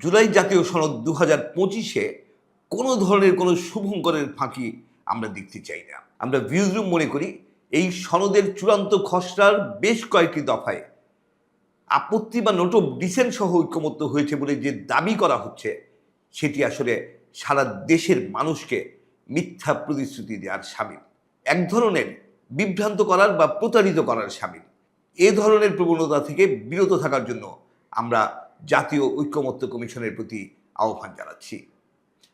জুলাই জাতীয় সনদ দু হাজার পঁচিশে কোনো ধরনের কোনো শুভঙ্করের ফাঁকি আমরা দেখতে চাই না। আমরা ভিউজরুম মনে করি, এই সনদের চূড়ান্ত খসড়ার বেশ কয়েকটি দফায় আপত্তি বা নোট অফ ডিসেন্ট সহ ঐক্যমত্য হয়েছে বলে যে দাবি করা হচ্ছে, সেটি আসলে সারা দেশের মানুষকে মিথ্যা প্রতিশ্রুতি দেওয়ার সামিল। এক ধরনের বিভ্রান্ত করার বা প্রতারিত করার সামিল। এ ধরনের প্রবণতা থেকে বিরত থাকার জন্য আমরা জাতীয় ঐক্যমত্য কমিশনের প্রতি আহ্বান জানাচ্ছি।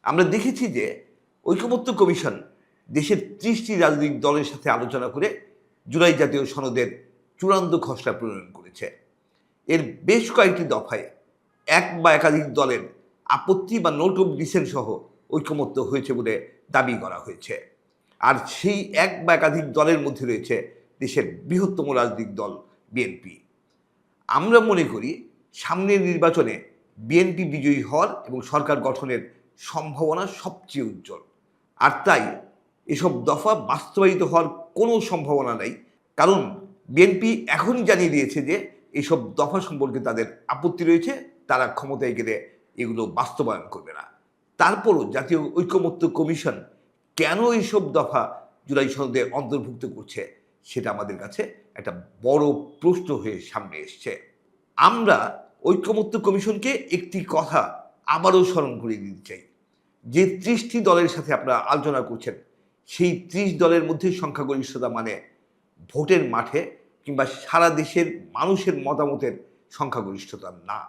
আমরা দেখেছি যে ঐক্যমত্য কমিশন দেশের ত্রিশটি রাজনৈতিক দলের সাথে আলোচনা করে জুলাই জাতীয় সনদের চূড়ান্ত খসড়া প্রণয়ন করেছে। এর বেশ কয়েকটি দফায় এক বা একাধিক দলের আপত্তি বা নোট অফ ডিসেন্ট সহ ঐক্যমত্য হয়েছে বলে দাবি করা হয়েছে। আর সেই এক বা একাধিক দলের মধ্যে রয়েছে দেশের বৃহত্তম রাজনৈতিক দল বিএনপি। আমরা মনে করি সামনের নির্বাচনে বিএনপি বিজয়ী হওয়ার এবং সরকার গঠনের সম্ভাবনা সবচেয়ে উজ্জ্বল। আর তাই এসব দফা বাস্তবায়িত হওয়ার কোনো সম্ভাবনা নেই। কারণ বিএনপি এখনই জানিয়ে দিয়েছে যে এইসব দফা সম্পর্কে তাদের আপত্তি রয়েছে, তারা ক্ষমতায় গেলে এগুলো বাস্তবায়ন করবে না। তারপরও জাতীয় ঐক্যমত্য কমিশন কেন এইসব দফা জুলাই সনদে অন্তর্ভুক্ত করছে, সেটা আমাদের কাছে একটা বড় প্রশ্ন হয়ে সামনে এসছে। আমরা ঐক্যমত্য কমিশনকে একটি কথা আবারও স্মরণ করিয়ে দিতে চাই। যে ত্রিশটি দলের সাথে আপনারা আলোচনা করছেন, সেই ত্রিশ দলের মধ্যে সংখ্যাগরিষ্ঠতা মানে ভোটের মাঠে কিংবা সারা দেশের মানুষের মতামতের সংখ্যাগরিষ্ঠতা না।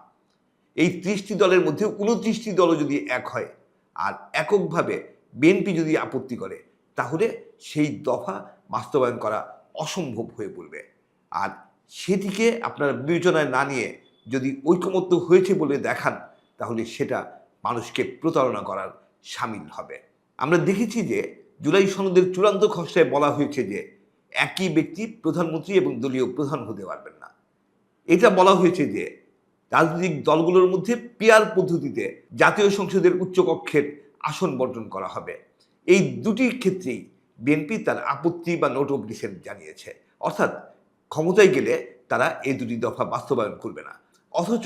এই ত্রিশটি দলের মধ্যে উনত্রিশটি দলও যদি এক হয় আর এককভাবে বিএনপি যদি আপত্তি করে, তাহলে সেই দফা বাস্তবায়ন করা অসম্ভব হয়ে পড়বে। আর সেটিকে আপনারা বিবেচনায় না নিয়ে যদি ঐকমত্য হয়েছে বলে দেখান, তাহলে সেটা মানুষকে প্রতারণা করার সামিল হবে। আমরা দেখেছি যে জুলাই সনদের চূড়ান্ত খসড়ায় বলা হয়েছে যে একই ব্যক্তি প্রধানমন্ত্রী এবং দলীয় প্রধান হতে পারবেন না। এটা বলা হয়েছে যে রাজনৈতিক দলগুলোর মধ্যে পেয়ার পদ্ধতিতে জাতীয় সংসদের উচ্চকক্ষের আসন বর্জন করা হবে। এই দুটি ক্ষেত্রেই বিএনপি তার আপত্তি বা নোট অফ ডিসেন্ট জানিয়েছে। অর্থাৎ ক্ষমতায় গেলে তারা এই দুটি দফা বাস্তবায়ন করবে না। অথচ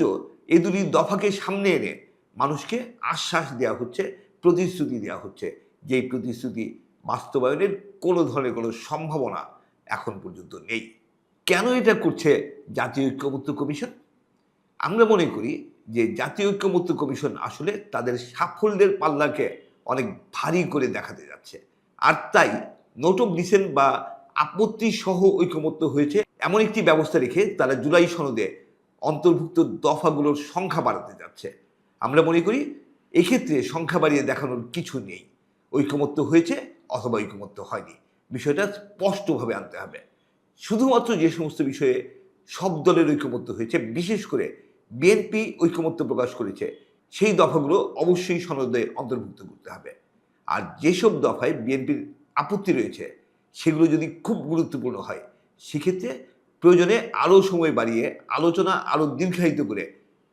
এই দুটি দফাকে সামনে এনে মানুষকে আশ্বাস দেওয়া হচ্ছে, প্রতিশ্রুতি দেওয়া হচ্ছে যেই প্রতিশ্রুতি বাস্তবায়নের কোনো ধরনের কোনো সম্ভাবনা এখন পর্যন্ত নেই। কেন এটা করছে জাতীয় ঐক্যমত্য কমিশন? আমরা মনে করি যে জাতীয় ঐক্যমত্য কমিশন আসলে তাদের সাফল্যের পাল্লাকে অনেক ভারী করে দেখাতে যাচ্ছে। আর তাই নোট অফ ডিসেন্ট বা আপত্তি সহ ঐক্যমত্য হয়েছে। এমন একটি ব্যবস্থা রেখে তারা জুলাই সনদে অন্তর্ভুক্ত দফাগুলোর সংখ্যা বাড়াতে যাচ্ছে। আমরা মনে করি এক্ষেত্রে সংখ্যা বাড়িয়ে দেখানোর কিছু নেই। ঐক্যমত্য হয়েছে অথবা ঐক্যমত্য হয়নি। বিষয়টা স্পষ্টভাবে আনতে হবে। শুধুমাত্র যে সমস্ত বিষয়ে সব দলের ঐক্যমত্য হয়েছে, বিশেষ করে বিএনপি ঐক্যমত্য প্রকাশ করেছে, সেই দফাগুলো অবশ্যই সনদে অন্তর্ভুক্ত করতে হবে। আর যেসব দফায় বিএনপির আপত্তি রয়েছে সেগুলো যদি খুব গুরুত্বপূর্ণ হয়, সেক্ষেত্রে প্রয়োজনে আরও সময় বাড়িয়ে আলোচনা আরও দীর্ঘায়িত করে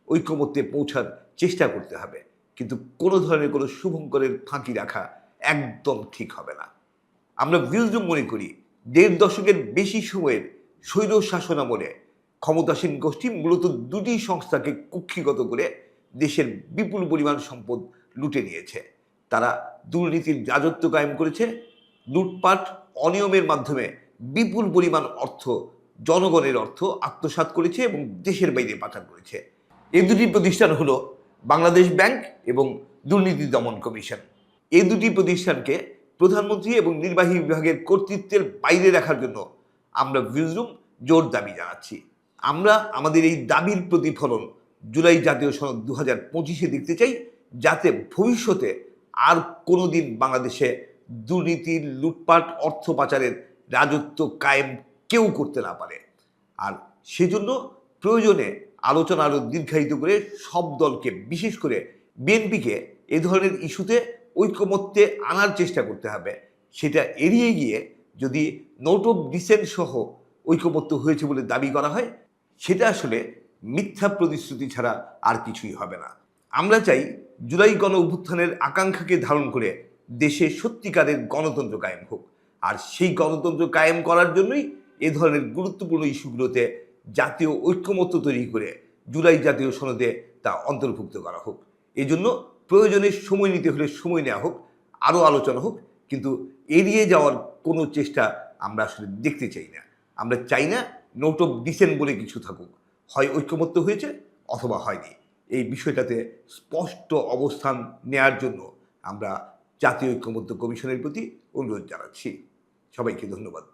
ঐক্যমত্যে পৌঁছার চেষ্টা করতে হবে। কিন্তু কোনো ধরনের কোনো শুভঙ্করের ফাঁকি রাখা একদম ঠিক হবে না। আমরা ভিউজডুম মনে করি, দেড় দশকের বেশি সময়ের স্বৈর শাসন আমলে ক্ষমতাসীন গোষ্ঠী মূলত দুটি সংস্থাকে কুক্ষিগত করে দেশের বিপুল পরিমাণ সম্পদ লুটে নিয়েছে। তারা দুর্নীতির রাজত্ব কায়েম করেছে, লুটপাট অনিয়মের মাধ্যমে বিপুল পরিমাণ অর্থ, জনগণের অর্থ আত্মসাৎ করেছে এবং দেশের বাইরে পাচার করেছে। এই দুটি প্রতিষ্ঠান হলো বাংলাদেশ ব্যাংক এবং দুর্নীতি দমন কমিশন। এই দুটি প্রতিষ্ঠানকে প্রধানমন্ত্রী এবং নির্বাহী বিভাগের কর্তৃত্বের বাইরে রাখার জন্য আমরা ভিউজরুম জোর দাবি জানাচ্ছি। আমরা আমাদের এই দাবির প্রতিফলন জুলাই জাতীয় সনদ দু হাজার পঁচিশে দেখতে চাই, যাতে ভবিষ্যতে আর কোনোদিন বাংলাদেশে দুর্নীতি লুটপাট, অর্থ পাচারের রাজত্ব কায়েম কেউ করতে না পারে। আর সেজন্য প্রয়োজনে আলোচনা আরও দীর্ঘায়িত করে সব দলকে, বিশেষ করে বিএনপিকে, এ ধরনের ইস্যুতে ঐক্যমত্যে আনার চেষ্টা করতে হবে। সেটা এড়িয়ে গিয়ে যদি নোট অফ ডিসেন্ট সহ ঐক্যমত্য হয়েছে বলে দাবি করা হয়, সেটা আসলে মিথ্যা প্রতিশ্রুতি ছাড়া আর কিছুই হবে না। আমরা চাই জুলাই গণ অভ্যুত্থানের আকাঙ্ক্ষাকে ধারণ করে দেশে সত্যিকারের গণতন্ত্র কায়েম হোক। আর সেই গণতন্ত্র কায়েম করার জন্যই এ ধরনের গুরুত্বপূর্ণ ইস্যুগুলোতে জাতীয় ঐক্যমত্য তৈরি করে জুলাই জাতীয় সনদে তা অন্তর্ভুক্ত করা হোক। এই জন্য প্রয়োজনে সময় নিতে হলে সময় নেওয়া হোক, আরও আলোচনা হোক, কিন্তু এড়িয়ে যাওয়ার কোনো চেষ্টা আমরা আসলে দেখতে চাই না। আমরা চাই না নোট অফ ডিসেন্ট বলে কিছু থাকুক। হয় ঐক্যমত্য হয়েছে অথবা হয়নি। এই বিষয়টাতে স্পষ্ট অবস্থান নেয়ার জন্য আমরা জাতীয় ঐক্যমত্য কমিশনের প্রতি অনুরোধ জানাচ্ছি। সবাইকে ধন্যবাদ।